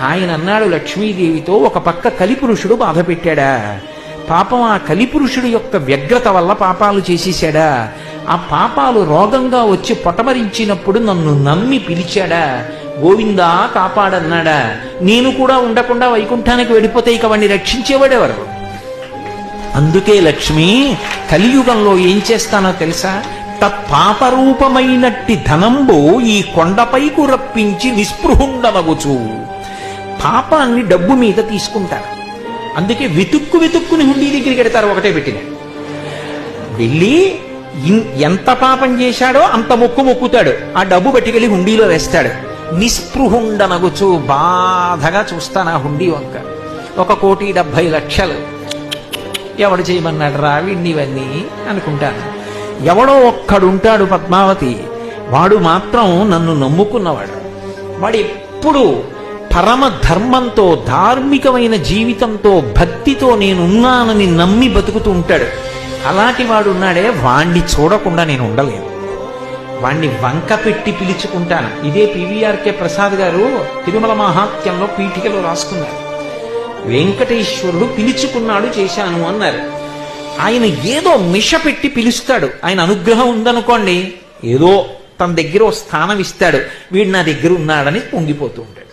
ఆయన అన్నాడు లక్ష్మీదేవితో ఒక పక్క కలిపురుషుడు బాధ పెట్టాడా? పాపం ఆ కలిపురుషుడు యొక్క వ్యగ్రత వల్ల పాపాలు చేసేశాడా? ఆ పాపాలు రోగంగా వచ్చి పొటమరించినప్పుడు నన్ను నమ్మి పిలిచాడా? గోవిందా కాపాడన్నాడా? నేను కూడా ఉండకుండా వైకుంఠానికి వెళ్ళిపోతే ఇక వాడిని రక్షించేవాడెవరు అందుకే లక్ష్మి కలియుగంలో ఏం చేస్తానో తెలుసా? తత్పాపరూపమైనట్టి ధనంబు ఈ కొండపైకు రప్పించి నిస్పృహుండనగుచు పాపాన్ని డబ్బు మీద తీసుకుంటారు. అందుకే వెతుక్కు వెతుక్కుని హుండీ దగ్గరికి వెడతారు ఒకటే పెట్టిన. వెళ్ళి ఎంత పాపం చేశాడో అంత మొక్కు మొక్కుతాడు. ఆ డబ్బు పట్టుకెళ్ళి హుండీలో వేస్తాడు. నిస్పృహుండనగుచు బాధగా చూస్తాను ఆ హుండీ వంక. ఒక కోటి డెబ్భై లక్షలు. ఎవడు చేయమన్నాడు రా ఇవన్నీ అనుకుంటాను. ఎవడో ఒక్కడుంటాడు పద్మావతి. వాడు మాత్రం నన్ను నమ్ముకున్నవాడు. వాడు ఎప్పుడు పరమ ధర్మంతో ధార్మికమైన జీవితంతో భక్తితో నేనున్నానని నమ్మి బతుకుతూ ఉంటాడు. అలాంటి వాడు ఉన్నాడే వాణ్ణి చూడకుండా నేను ఉండలేను. వాణ్ణి వంక పెట్టి పిలుచుకుంటాను. ఇదే పివిఆర్కే ప్రసాద్ గారు తిరుమల మహాత్యంలో పీఠికలో రాసుకున్నారు. వెంకటేశ్వరుడు పిలుచుకున్నాడు చేశాను అన్నారు. ఆయన ఏదో మిష పెట్టి పిలుస్తాడు. ఆయన అనుగ్రహం ఉందనుకోండి ఏదో తన దగ్గర ఓ స్థానం ఇస్తాడు. వీడు నా దగ్గర ఉన్నాడని పొంగిపోతూ ఉంటాడు.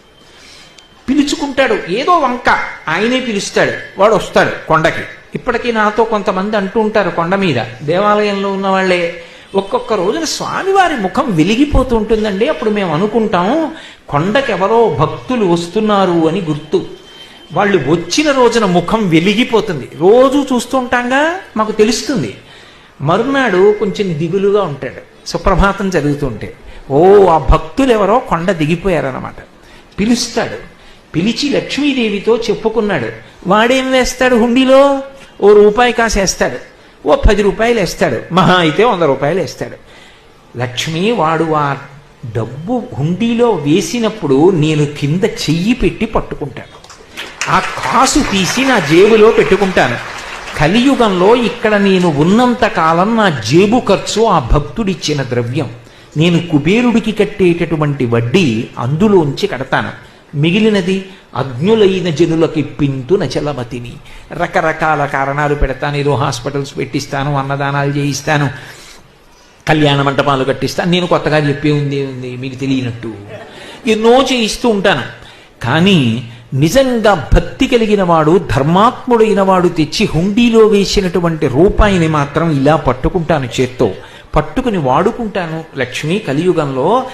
పిలుచుకుంటాడు. ఏదో వంక. ఆయనే పిలుస్తాడు. వాడు వస్తాడు కొండకి. ఇప్పటికీ నాతో కొంతమంది అంటూ ఉంటారు కొండ మీద. దేవాలయంలో ఉన్న వాళ్ళే ఒక్కొక్క రోజున స్వామివారి ముఖం వెలిగిపోతూ ఉంటుందండి. అప్పుడు మేము అనుకుంటాం కొండకి ఎవరో భక్తులు వస్తున్నారు అని గుర్తు. వాళ్ళు వచ్చిన రోజున ముఖం వెలిగిపోతుంది. రోజు చూస్తుంటాంగా మాకు తెలుస్తుంది. మరునాడు కొంచెం దిగులుగా ఉంటాడు. సుప్రభాతం జరుగుతుంటే ఓ ఆ భక్తులు ఎవరో కొండ దిగిపోయారన్నమాట. పిలుస్తాడు. పిలిచి లక్ష్మీదేవితో చెప్పుకున్నాడు. వాడేం వేస్తాడు హుండీలో? ఓ రూపాయి కాసేస్తాడు. ఓ పది రూపాయలు వేస్తాడు. మహా అయితే వంద రూపాయలు వేస్తాడు. లక్ష్మి వాడు ఆ డబ్బు హుండీలో వేసినప్పుడు నేను కింద చెయ్యి పెట్టి పట్టుకుంటాను. ఆ కాసు తీసి నా జేబులో పెట్టుకుంటాను. కలియుగంలో ఇక్కడ నేను ఉన్నంత కాలం నా జేబు ఖర్చు ఆ భక్తుడిచ్చిన ద్రవ్యం. నేను కుబేరుడికి కట్టేటటువంటి వడ్డీ అందులోంచి కడతాను. మిగిలినది అజ్ఞులైన జనులకి పింతు నచలమతిని. రకరకాల కారణాలు పెడతాను ఏదో హాస్పిటల్స్ పెట్టిస్తాను అన్నదానాలు చేయిస్తాను కళ్యాణ మంటపాలు కట్టిస్తాను. నేను కొత్తగా చెప్పే ఉంది ఉంది మీకు తెలియనట్టు. ఎన్నో చేయిస్తూ ఉంటాను. కానీ నిజంగా భక్తి కలిగిన వాడు ధర్మాత్ముడైన వాడు తెచ్చి హుండీలో వేసినటువంటి రూపాయిని మాత్రం ఇలా పట్టుకుంటాను చేత్తో. పట్టుకుని వాడుకుంటాను. లక్ష్మి కలియుగంలో